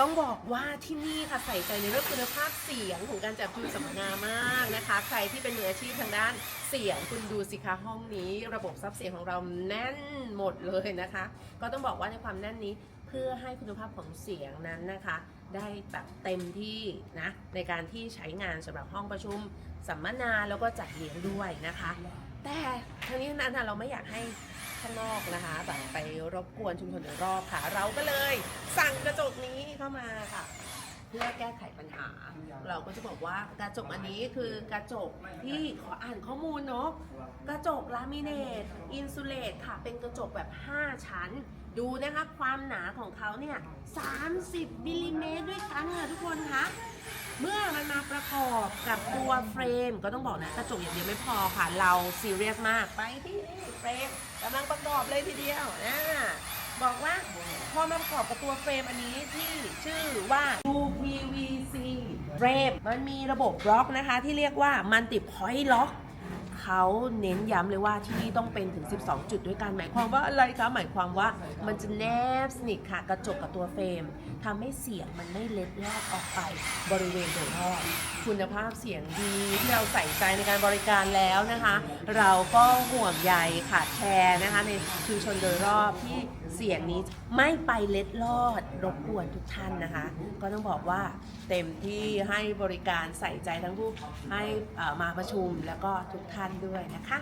ต้องบอกว่าที่นี่ค่ะใส่ใจในเรื่องคุณภาพเสียงของการจัดประชุมสัมมนามากนะคะ ใครที่เป็นมืออาชีพทางด้านเสียงคุณดูสิคะห้องนี้ ระบบซับเสียงของเราแน่นหมดเลยนะคะ ก็ต้องบอกว่าในความแน่นนี้ เพื่อให้คุณภาพของเสียงนั้นนะคะ ได้แบบเต็มที่นะในการที่ใช้งานสำหรับห้องประชุมสัมมนาแล้วก็จัดเลี้ยงด้วยนะคะ แต่ทั้งนี้ทั้งนั้นเราไม่อยากให้ข้างนอกนะคะแบบไปรบกวนชุมชนโดยรอบค่ะ เราก็เลย สั่งกระจกนี้เข้ามาค่ะ เพื่อแก้ไขปัญหา เราก็จะบอกว่ากระจกอันนี้คือกระจกที่ขออ่านข้อมูลเนาะกระจก ลามิเนตอินซูเลตค่ะ เป็นกระจกแบบ 5 ชั้น ดูนะคะ ความหนาของเขาเนี่ย 30มิลลิเมตรด้วยกันค่ะทุกคนคะเมื่อมันมาประกอบกับตัวเฟรม ก็ต้องบอกนะกระจกอย่างเดียวไม่พอค่ะ เราซีเรียสมากไปที่นี่เฟรมกำลังประกอบเลยทีเดียวนะบอกว่าพอมาประกอบกับตัวเฟรมอันนี้ที่ชื่อว่า UPVC เฟรมมันมีระบบบล็อกนะคะ ที่เรียกว่า Multi Point Lock เขาเน้นย้ำเลยว่าที่นี่ต้องเป็นถึง 12 จุดด้วยกันหมายความว่าอะไรคะหมายความว่ามันจะแนบสนิทค่ะกระจกกับตัวเฟรมทำให้เสียงมันไม่เล็ดลอดออกไปบริเวณโดยรอบคุณภาพเสียงดีที่เราใส่ใจในการบริการแล้วนะคะ เราก็ห่วงใยขาดแคลนนะคะในชุมชนโดยรอบที่เสียงนี้ไม่ไปเล็ดลอดรบกวนทุกท่านนะคะ ก็ต้องบอกว่าเต็มที่ให้บริการใส่ใจทั้งผู้ให้มาประชุมแล้วก็ทุกท่านด้วยนะคะ